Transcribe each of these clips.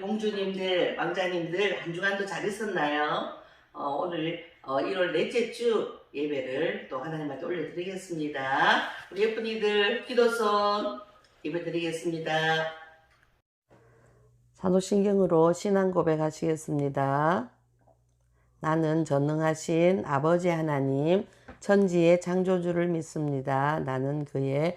공주님들, 왕자님들 한 주간도 잘 있었나요? 어, 오늘 어, 1월 넷째 주 예배를 또 하나님한테 올려드리겠습니다. 우리 예쁜이들 기도선 예배 드리겠습니다. 산호신경으로 신앙 고백하시겠습니다. 나는 전능하신 아버지 하나님, 천지의 창조주를 믿습니다. 나는 그의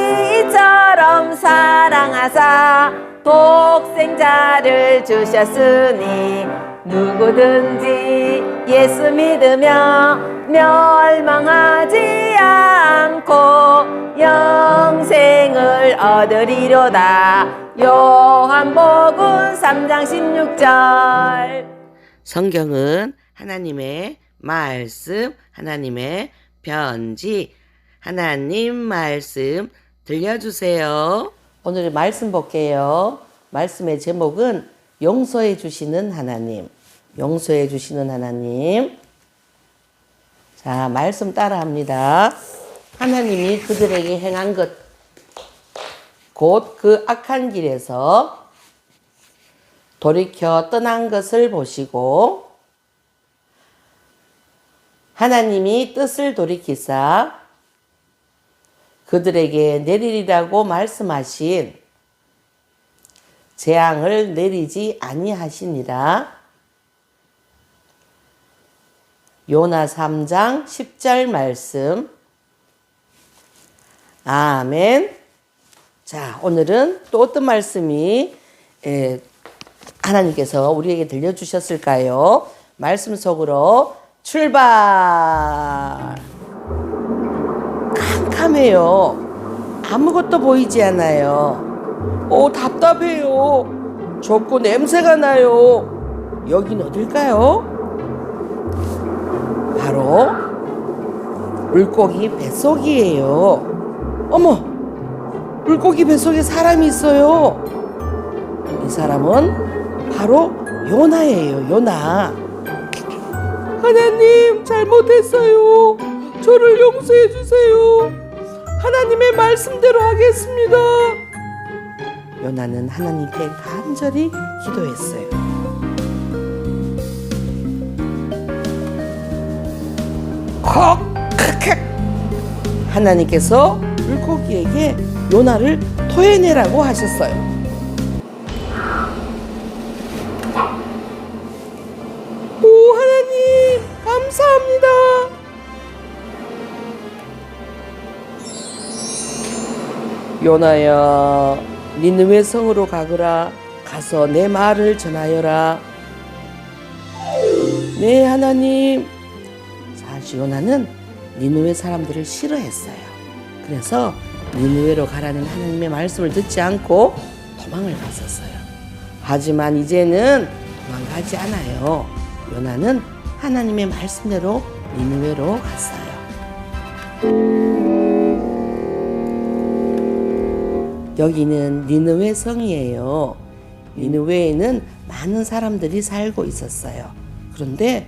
처럼 사랑하사 독생자를 주셨으니 누구든지 예수 믿으며 멸망하지 않고 영생을 얻으리로다. 요한복음 3장 16절. 성경은 하나님의 말씀, 하나님의 편지, 하나님 말씀 들려주세요. 오늘 말씀 볼게요. 말씀의 제목은 용서해 주시는 하나님. 용서해 주시는 하나님. 자, 말씀 따라 합니다. 하나님이 그들에게 행한 것, 곧 그 악한 길에서 돌이켜 떠난 것을 보시고 하나님이 뜻을 돌이키사 그들에게 내리리라고 말씀하신 재앙을 내리지 아니하시니라. 요나 3장 10절 말씀. 아멘. 자, 오늘은 또 어떤 말씀이 에, 하나님께서 우리에게 들려주셨을까요? 말씀 속으로 출발! 캄캄해요. 아무것도 보이지 않아요. 오, 답답해요. 좁고 냄새가 나요. 여긴 어딜까요? 바로 물고기 뱃속이에요. 어머! 물고기 뱃속에 사람이 있어요. 이 사람은 바로 요나예요, 요나. 하나님, 잘못했어요. 저를 용서해 주세요. 하나님의 말씀대로 하겠습니다. 요나는 하나님께 간절히 기도했어요. 콕! 하나님께서 물고기에게 요나를 토해내라고 하셨어요. 요나야, 니느웨 성으로 가거라. 가서 내 말을 전하여라. 네, 하나님. 사실 요나는 니느웨 사람들을 싫어했어요. 그래서 니느웨로 가라는 하나님의 말씀을 듣지 않고 도망을 갔었어요. 하지만 이제는 도망가지 않아요. 요나는 하나님의 말씀대로 니느웨로 갔어요. 여기는 니느웨 성이에요. 니느웨에는 많은 사람들이 살고 있었어요. 그런데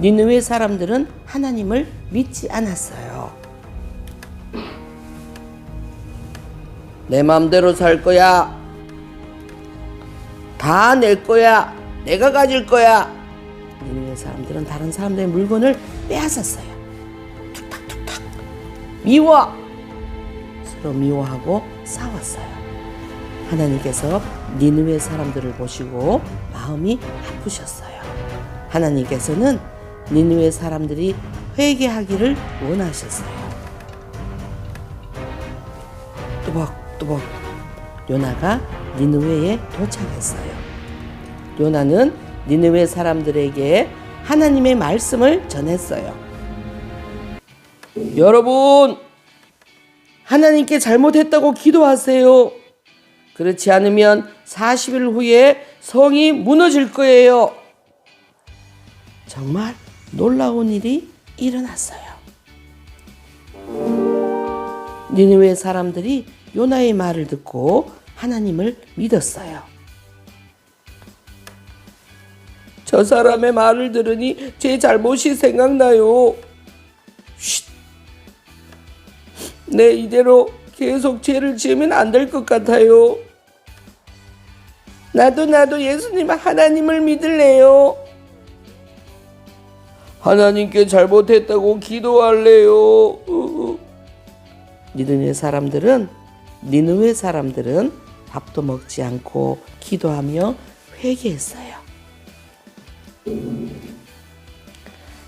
니느웨 사람들은 하나님을 믿지 않았어요. 내 마음대로 살 거야. 다 낼 거야. 내가 가질 거야. 니느웨 사람들은 다른 사람들의 물건을 빼앗았어요. 툭탁툭탁. 미워. 서로 미워하고 싸웠어요. 하나님께서 니느웨 사람들을 보시고 마음이 아프셨어요. 하나님께서는 니느웨 사람들이 회개하기를 원하셨어요. 또박또박 요나가 니느웨에 도착했어요. 요나는 니느웨 사람들에게 하나님의 말씀을 전했어요. 여러분, 하나님께 잘못했다고 기도하세요. 그렇지 않으면 40일 후에 성이 무너질 거예요. 정말 놀라운 일이 일어났어요. 니느웨 사람들이 요나의 말을 듣고 하나님을 믿었어요. 저 사람의 말을 들으니 제 잘못이 생각나요. 네, 이대로 계속 죄를 지으면 안 될 것 같아요. 나도 나도 예수님 하나님을 믿을래요. 하나님께 잘못했다고 기도할래요. 니느웨 사람들은 니느웨 사람들은 밥도 먹지 않고 기도하며 회개했어요.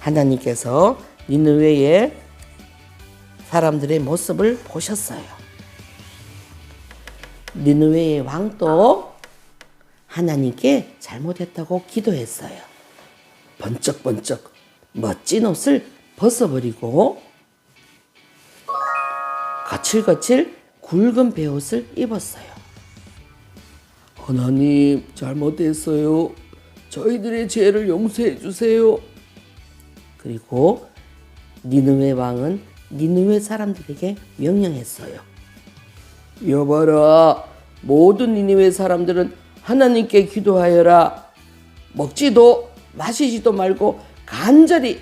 하나님께서 니느웨의 사람들의 모습을 보셨어요. 니느웨의 왕도 하나님께 잘못했다고 기도했어요. 번쩍번쩍 멋진 옷을 벗어버리고 거칠거칠 굵은 베옷을 입었어요. 하나님 잘못했어요. 저희들의 죄를 용서해 주세요. 그리고 니느웨 왕은 니느웨 사람들에게 명령했어요. 여봐라, 모든 니느웨 사람들은 하나님께 기도하여라. 먹지도 마시지도 말고 간절히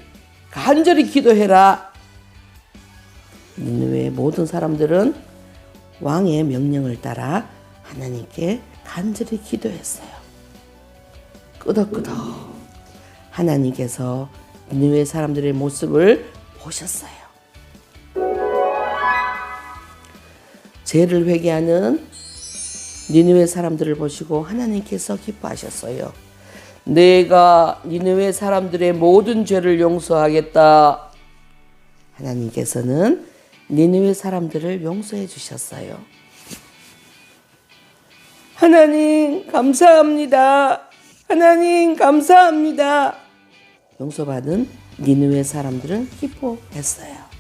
간절히 기도해라. 니느웨의 모든 사람들은 왕의 명령을 따라 하나님께 간절히 기도했어요. 끄덕끄덕 하나님께서 니느웨 사람들의 모습을 보셨어요. 죄를 회개하는 니느웨 사람들을 보시고 하나님께서 기뻐하셨어요. 내가 니느웨 사람들의 모든 죄를 용서하겠다. 하나님께서는 니느웨 사람들을 용서해 주셨어요. 하나님 감사합니다. 하나님 감사합니다. 용서받은 니느웨 사람들은 기뻐했어요.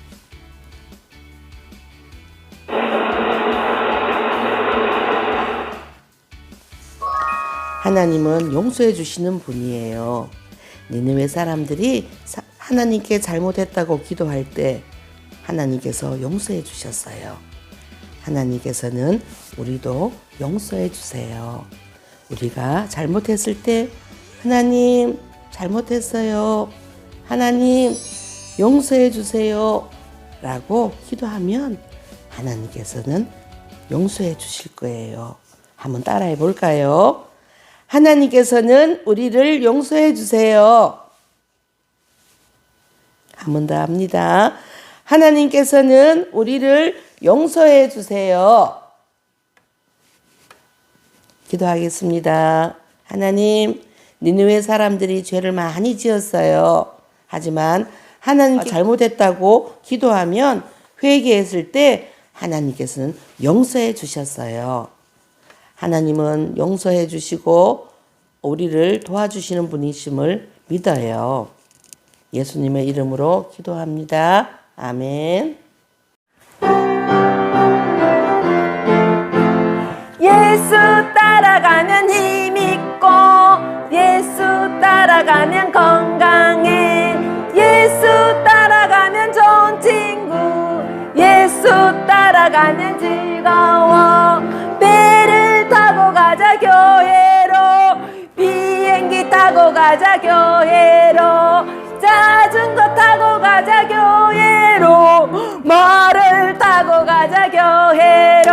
하나님은 용서해 주시는 분이에요. 니느웨 사람들이 사- 하나님께 잘못했다고 기도할 때 하나님께서 용서해 주셨어요. 하나님께서는 우리도 용서해 주세요. 우리가 잘못했을 때 하나님 잘못했어요. 하나님 용서해 주세요. 라고 기도하면 하나님께서는 용서해 주실 거예요. 한번 따라해 볼까요? 하나님께서는 우리를 용서해 주세요. 한 번 더 합니다. 하나님께서는 우리를 용서해 주세요. 기도하겠습니다. 하나님, 니느웨 사람들이 죄를 많이 지었어요. 하지만 하나님 잘못했다고 기도하면 회개했을 때 하나님께서는 용서해 주셨어요. 하나님은 용서해 주시고 우리를 도와주시는 분이심을 믿어요. 예수님의 이름으로 기도합니다. 아멘. 예수 따라가면 힘 있고 예수 따라가면 건강해 예수 따라가면 좋은 친구 예수 따라가면 즐거워 가자 교회로. 자전거 타고 가자 교회로. 말을 타고 가자 교회로.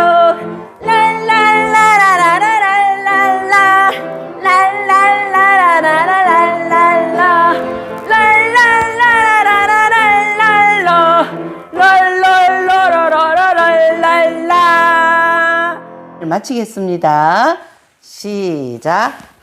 랄랄라라라라랄랄라. 랄랄라라라라랄랄라. 랄랄라라라라랄랄라. 랄랄라라라랄랄라. 마치겠습니다. 시작.